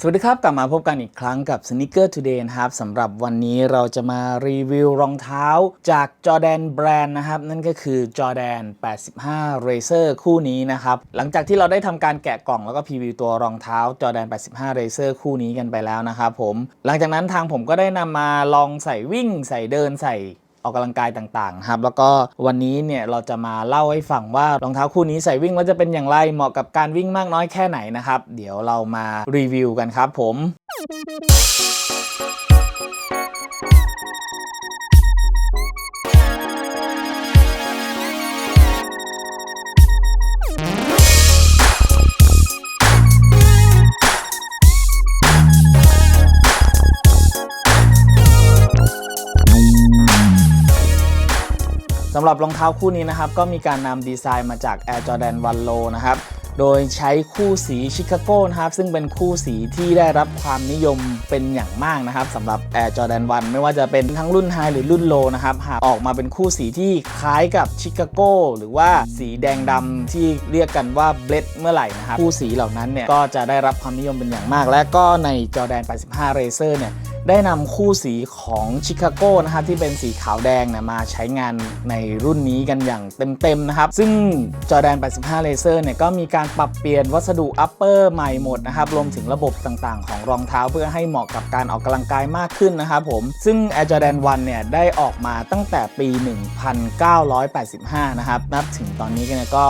สวัสดีครับ กลับมาพบกันอีกครั้งกับ Sneaker Today นะครับสำหรับวันนี้เราจะมารีวิวรองเท้าจาก Jordan Brand นะครับ นั่นก็คือ Jordan 85 Racer คู่นี้นะครับ หลังจากที่เราได้ทำการแกะกล่องแล้วก็พรีวิวตัวรองเท้า Jordan 85 Racer คู่นี้กันไปแล้วนะครับผม หลังจากนั้นทางผมก็ได้นำมาลองใส่วิ่งใส่เดินใส่ ออกกำลังกายต่างๆครับแล้วก็วันนี้เนี่ยเราจะมาเล่าให้ฟังว่ารองเท้าคู่นี้ใส่วิ่งแล้วจะเป็นอย่างไรเหมาะกับการวิ่งมากน้อยแค่ไหนนะครับ เดี๋ยวเรามารีวิวกันครับผมำหรับรองเท้าคู่นี้นะครับก็มีการนำดีไซน์มาจาก Air Jordan 1 Low นะครับโดยใช้คู่สีชิคาโกนะครับซึ่งเป็นคู่สีที่ได้รับความนิยมเป็นอย่างมากนะครับสำหรับ Air Jordan 1 ไม่ว่าจะเป็นทั้งรุ่น High หรือรุ่น Low นะครับหากออกมาเป็นคู่สีที่คล้ายกับชิคาโกหรือว่าสีแดงดำที่เรียกกันว่าเบลดเมื่อไหร่นะครับคู่สีเหล่านั้นเนี่ยก็จะได้รับความนิยมเป็นอย่างมาก และก็ใน Jordan 85 Racer เนี่ย ได้นำคู่สีของชิคาโกนะครับที่เป็นสีขาวแดงนะมาใช้งานในรุ่นนี้กันอย่างเต็มๆนะครับ ซึ่ง Jordan 85 Laser เนี่ยก็มีการปรับเปลี่ยนวัสดุ upper ใหม่หมดนะครับรวมถึงระบบต่างๆ ของรองเท้าเพื่อให้เหมาะกับการออกกำลังกายมากขึ้นนะครับผม ซึ่ง Air Jordan 1เนี่ยได้ออกมาตั้งแต่ปี 1985 นะครับ นับถึงตอนนี้กันเนี่ยก็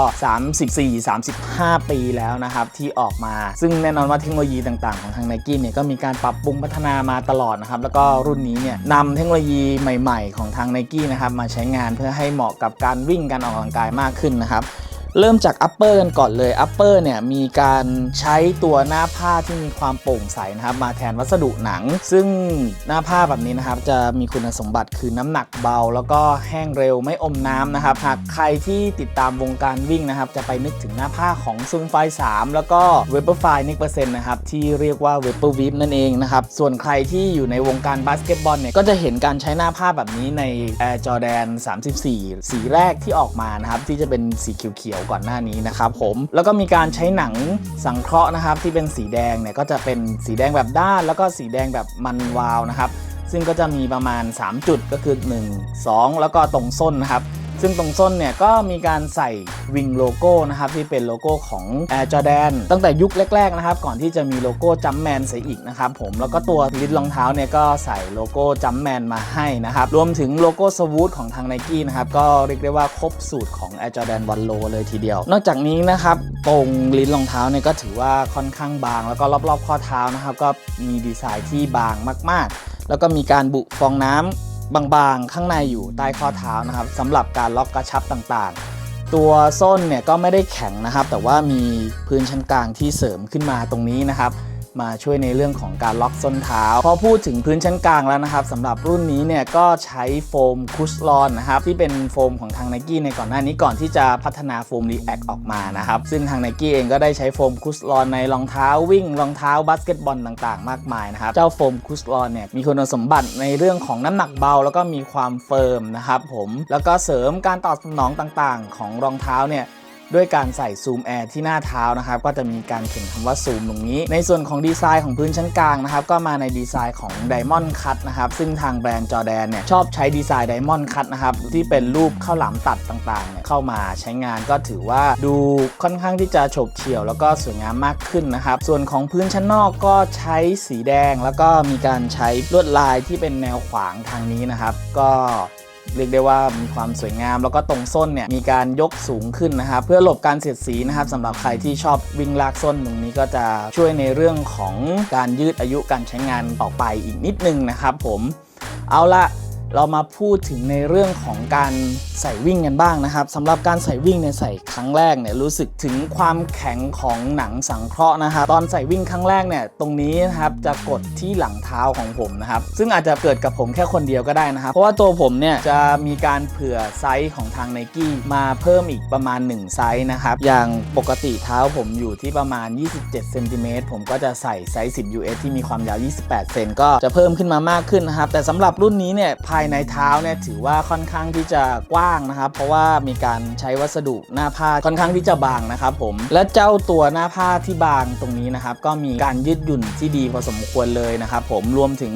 34-35 ปีแล้วนะครับที่ออกมา ซึ่งแน่นอนว่าเทคโนโลยีต่างๆ ของทาง Nike เนี่ยก็มีการปรับปรุงพัฒนามาตลอดนะครับ แล้วก็รุ่นนี้เนี่ยนำเทคโนโลยีใหม่ ๆ ของทาง Nike นะครับมาใช้งานเพื่อให้เหมาะกับการวิ่งการออกกำลังกายมากขึ้นนะครับ เริ่มจาก upper กันก่อนเลย upper เนี่ยมีการใช้ตัวหน้าผ้าที่มีความโปร่งใสนะครับ มาแทนวัสดุหนัง ซึ่งหน้าผ้าแบบนี้นะครับ จะมีคุณสมบัติคือน้ำหนักเบา แล้วก็แห้งเร็วไม่อมน้ำนะครับ หากใครที่ติดตามวงการวิ่งนะครับ จะไปนึกถึงหน้าผ้าของซุนไฟ 3 แล้วก็ w e b e r f y n i c นะครับที่เรียกว่า w e b e r w e a v นั่นเองนะครับส่วนใครที่อยู่ในวงการบาสเกตบอลเนี่ยก็จะเห็นการใช้หน้าผ้าแบบนี้ใน Air Jordan 34 สีแรกที่ออกมานะครับที่จะเป็นสีเขียววก่อนหน้านี้นะครับผมแล้วก็มีการใช้หนังสังเคราะห์นะครับที่เป็นสีแดงเนี่ยก็จะเป็นสีแดงแบบด้าน แล้วก็สีแดงแบบมันวาวนะครับซึ่งก็จะมีประมาณ 3 จุดก็คือ 1 2 แล้วก็ตรงส้นนะครับ ซึ่งตรงส้นเนี่ยก็มีการใส่วิงโลโก้นะครับที่เป็นโลโก้ของ Air Jordan ตั้งแต่ยุคแรกๆนะครับก่อนที่จะมีโลโก้จัมแมนใส่อีกนะครับผมแล้วก็ตัวลิ้นรองเท้าเนี่ยก็ใส่โลโก้จัมแมนมาให้นะครับรวมถึงโลโก้สวูทของทาง n i กี้นะครับก็เรียกได้ว่าครบสูตรของ Air Jordan 1 Low เลยทีเดียว นอกจากนี้นะครับตรงลิ้นรองเท้าเนี่ยก็ถือว่าค่อนข้างบาง แล้วก็รอบๆข้อเท้านะครับก็มีดีไซน์ที่บางมากๆ แล้วก็มีการบุฟองน้ำ บางๆ ข้างในอยู่ใต้ข้อเท้านะครับสำหรับการล็อกกระชับต่างๆ ตัวส้นเนี่ยก็ไม่ได้แข็งนะครับ แต่ว่ามีพื้นชั้นกลางที่เสริมขึ้นมาตรงนี้นะครับ มาช่วยในเรื่องของการล็อกส้นเท้า พอพูดถึงพื้นชั้นกลางแล้วนะครับสำหรับรุ่นนี้เนี่ยก็ใช้โฟมคุชลอนนะครับที่เป็นโฟมของทาง n i กี้ในก่อนหน้านี้ก่อนที่จะพัฒนาโฟม React ออกมานะครับซึ่งทาง n i กี้เองก็ได้ใช้โฟมคุชลอนในรองเท้าวิ่งรองเท้าบาสเกตบอลต่างๆ มากมายนะครับเจ้าโฟมคุชลอนเนี่ยมีคุณสมบัติในเรื่องของน้ำหนักเบา แล้วก็มีความเฟิร์มนะครับผมแล้วก็เสริมการตอบสนองต่างๆ ของรองเท้าเนี่ย ด้วยการใส่ซูมแอร์ที่หน้าเท้านะครับก็จะมีการเขียนคำว่าซูมตรงนี้ ในส่วนของดีไซน์ของพื้นชั้นกลางนะครับก็มาในดีไซน์ของ Diamond Cut นะครับซึ่งทางแบรนด์จอแดนเนี่ยชอบใช้ดีไซน์ Diamond Cut นะครับที่เป็นรูปข้าวหลามตัดต่างๆเนี่ยเข้ามาใช้งานก็ถือว่าดูค่อนข้างที่จะโฉบเฉี่ยว แล้วก็สวยงามมากขึ้นนะครับส่วนของพื้นชั้นนอกก็ใช้สีแดง แล้วก็มีการใช้ลวดลายที่เป็นแนวขวางทางนี้นะครับก็ เรียกได้ว่ามีความสวยงาม แล้วก็ตรงส้นเนี่ยมีการยกสูงขึ้นนะครับเพื่อหลบการเสียดสีนะครับสำหรับใครที่ชอบวิ่งลากส้นตรงนี้ก็จะช่วยในเรื่องของการยืดอายุการใช้งานต่อไปอีกนิดนึงนะครับผมเอาละ เรามาพูดถึงในเรื่องของการใส่วิ่งกันบ้างนะครับสำหรับการใส่วิ่งเนี่ยใส่ครั้งแรกเนี่ยรู้สึกถึงความแข็งของหนังสังเคราะห์นะครับตอนใส่วิ่งครั้งแรกเนี่ยตรงนี้นะครับจะกดที่หลังเท้าของผมนะครับซึ่งอาจจะเกิดกับผมแค่คนเดียวก็ได้นะครับ เพราะว่าตัวผมเนี่ยจะมีการเผื่อไซส์ของทาง n i กี้มาเพิ่มอีกประมาณ 1 ไซส์นะครับอย่างปกติเท้าผมอยู่ที่ประมาณ 27เซนติเมตรผมก็จะใส่ไซส์ 10 US ที่มีความยาว 28 เซนก็จะเพิ่มขึ้นมามากขึ้นนะครับแต่สำหรับรุ่นนี้เนี่ยภายายในเท้าเนี่ยถือว่าค่อนข้างที่จะกว้างนะครับ เพราะว่ามีการใช้วัสดุหน้าผ้าค่อนข้างที่จะบางนะครับผมและเจ้าตัวหน้าผ้าที่บางตรงนี้นะครับก็มีการยืดหยุ่นที่ดีพอสมควรเลยนะครับผมรวมถึง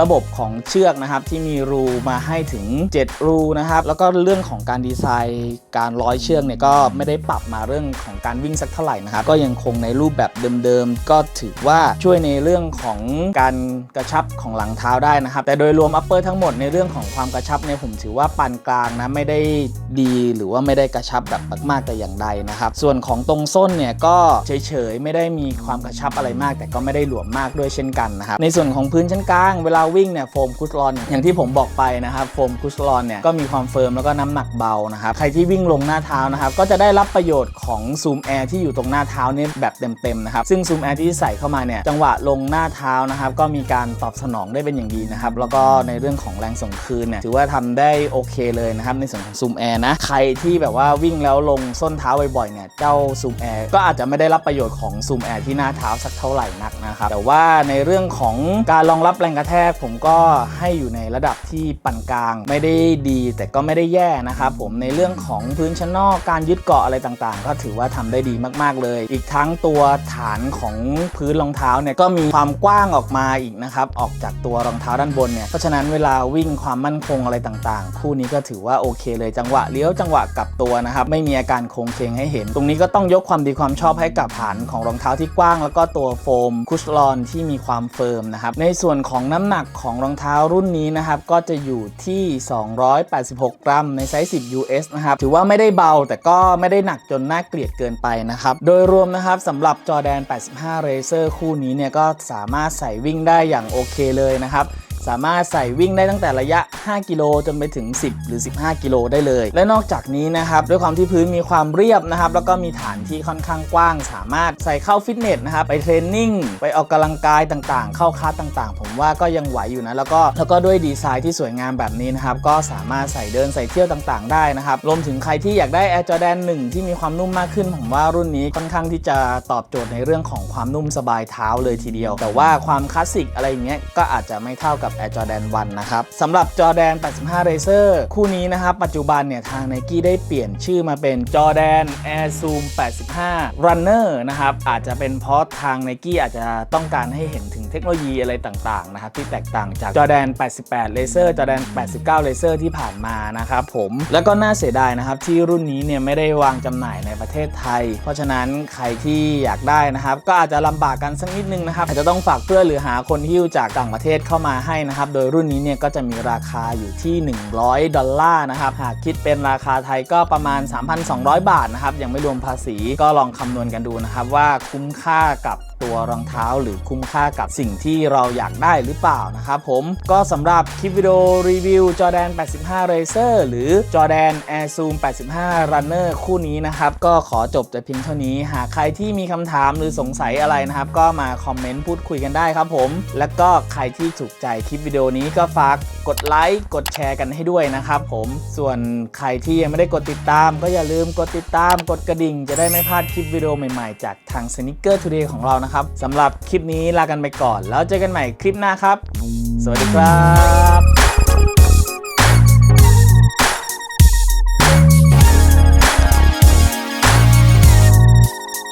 ระบบของเชือกนะครับที่มีรูมาให้ถึง 7 รูนะครับแล้วก็เรื่องของการดีไซน์การร้อยเชือกเนี่ยก็ไม่ได้ปรับมาเรื่องของการวิ่งสักเท่าไหร่นะครับก็ยังคงในรูปแบบเดิมๆ ก็ถือว่าช่วยในเรื่องของการกระชับของหลังเท้าได้นะครับ แต่โดยรวมอัปเปอร์ทั้งหมดในเรื่องของความกระชับเนี่ยผมถือว่าปานกลางนะไม่ได้ดีหรือว่าไม่ได้กระชับแบบมากๆแต่อย่างใดนะครับ ส่วนของตรงส้นเนี่ยก็เฉยๆไม่ได้มีความกระชับอะไรมาก แต่ก็ไม่ได้หลวมมากด้วยเช่นกันนะครับในส่วนของพื้นชั้นกลางเวลาวิ่งเนี่ยโฟมคุชลอนอย่างที่ผมบอกไปนะครับโฟมคุชลอนเนี่ยก็มีความเฟิร์มแล้วก็น้ำหนักเบานะครับใครที่วิ่งลงหน้าเท้านะครับก็จะได้รับประโยชน์ของซูมแอร์ที่อยู่ตรงหน้าเท้านี่แบบเต็มๆนะครับซึ่งซูมแอร์ที่ใส่เข้ามาเนี่ยจังหวะลงหน้าเท้านะครับก็มีการตอบสนองได้เป็นอย่างดีนะครับแล้วก็ในเรื่องของแรงส่งคืนเนี่ยถือว่าทำได้โอเคเลยนะครับในส่วนของซูมแอร์นะใครที่แบบว่าวิ่งแล้วลงส้นเท้าบ่อยๆเนี่ยเจ้าซูมแอร์ก็อาจจะไม่ได้รับประโยชน์ของซูมแอร์ที่หน้าเท้าสักเท่าไหร่นักนะครับแต่ว่าในเรื่องของการรองรับแรงกระแทกผมก็ให้อยู่ในระดับที่ปานกลาง ไม่ได้ดีแต่ก็ไม่ได้แย่นะครับผมในเรื่องของพื้นชั้นนอกการยึดเกาะอะไรต่างๆ ก็ถือว่าทำได้ดีมากๆเลย อีกทั้งตัวฐานของพื้นรองเท้าเนี่ยก็มีความกว้างออกมาอีกนะครับออกจากตัวรองเท้าด้านบนเนี่ยเพราะฉะนั้นเวลาวิ่งความมั่นคงอะไรต่างๆ คู่นี้ก็ถือว่าโอเคเลยจังหวะเลี้ยวจังหวะกลับตัวนะครับไม่มีอาการโค้งเคงให้เห็น ตรงนี้ก็ต้องยกความดีความชอบให้กับฐานของรองเท้าที่กว้าง แล้วก็ตัวโฟมคุชลอนที่มีความเฟิร์มนะครับในส่วนของน้ำหนักของรองเท้ารุ่นนี้นะครับก็จะอยู่ที่ 286 กรัมในไซส์ 10 US นะครับถือว่าไม่ได้เบาแต่ก็ไม่ได้หนักจนน่าเกลียดเกินไปนะครับโดยรวมนะครับสำหรับจอแดน 85 Racer คู่นี้เนี่ยก็สามารถใส่วิ่งได้อย่างโอเคเลยนะครับ สามารถใส่วิ่งได้ตั้งแต่ระยะ 5 กิโลจนไปถึง 10 หรือ 15 กิโลได้เลย และนอกจากนี้นะครับด้วยความที่พื้นมีความเรียบนะครับแล้วก็มีฐานที่ค่อนข้างกว้าง สามารถใส่เข้าฟิตเนสนะครับไปเทรนนิ่งไปออกกำลังกายต่างๆ เข้าคลาสต่างๆ ผมว่าก็ยังไหวอยู่นะแล้วก็แล้วก็ด้วยดีไซน์ที่สวยงามแบบนี้นะครับก็สามารถใส่เดินใส่เที่ยวต่างๆ ได้นะครับรวมถึงใครที่อยากได้ Air Jordan 1 ที่มีความนุ่มมากขึ้น ผมว่ารุ่นนี้ค่อนข้างที่จะตอบโจทย์ในเรื่องของความนุ่มสบายเท้าเลยทีเดียว แต่ว่าความคลาสสิกอะไรอย่างเงี้ยก็อาจจะไม่เท่ากับ Air Jordan 1 นะครับสำหรับจอแดน85 Racer คู่นี้นะครับ ปัจจุบันเนี่ย ทาง Nike ได้เปลี่ยนชื่อมาเป็นจอแดน Air Zoom 85 Runner นะครับ อาจจะเป็นเพราะทาง Nike อาจจะต้องการให้เห็นถึงเทคโนโลยีอะไรต่าง ๆ นะครับ ที่แตกต่างจากจอแดน88 Racer จอแดน89 Racer ที่ผ่านมานะครับผมแล้วก็น่าเสียดายนะครับ ที่รุ่นนี้เนี่ยไม่ได้วางจำหน่ายในประเทศไทย เพราะฉะนั้นใครที่อยากได้นะครับ ก็อาจจะลำบากกันสักนิดนึงนะครับอาจจะต้องฝากเพื่อหรือหาคนฮิ้วจากต่างประเทศเข้ามาให้นะครับ โดยรุ่นนี้เนี่ยก็จะมีราคาอยู่ที่ 100 ดอลลาร์นะครับ หากคิดเป็นราคาไทยก็ประมาณ 3,200 บาทนะครับ ยังไม่รวมภาษีก็ลองคำนวณกันดูนะครับว่าคุ้มค่ากับ ตัวรองเท้าหรือคุ้มค่ากับสิ่งที่เราอยากได้หรือเปล่านะครับผมก็สำหรับคลิปวิดีโอรีวิวจอแดน 85 Racer หรือจอแดน Air Zoom 85 Runner คู่นี้นะครับ ก็ขอจบแต่เพียงเท่านี้ หากใครที่มีคำถามหรือสงสัยอะไรนะครับ ก็มาคอมเมนต์พูดคุยกันได้ครับผม แล้วก็ใครที่ถูกใจคลิปวิดีโอนี้ก็ฝากกดไลค์กดแชร์กันให้ด้วยนะครับผมส่วนใครที่ยังไม่ได้กดติดตาม ก็อย่าลืมกดติดตามกดกระดิ่ง จะได้ไม่พลาดคลิปวิดีโอใหม่ๆ จากทาง Sneaker Today ของเรานะนะครับสำหรับคลิปนี้ลากันไปก่อน แล้วเจอกันใหม่คลิปหน้าครับ สวัสดีครับ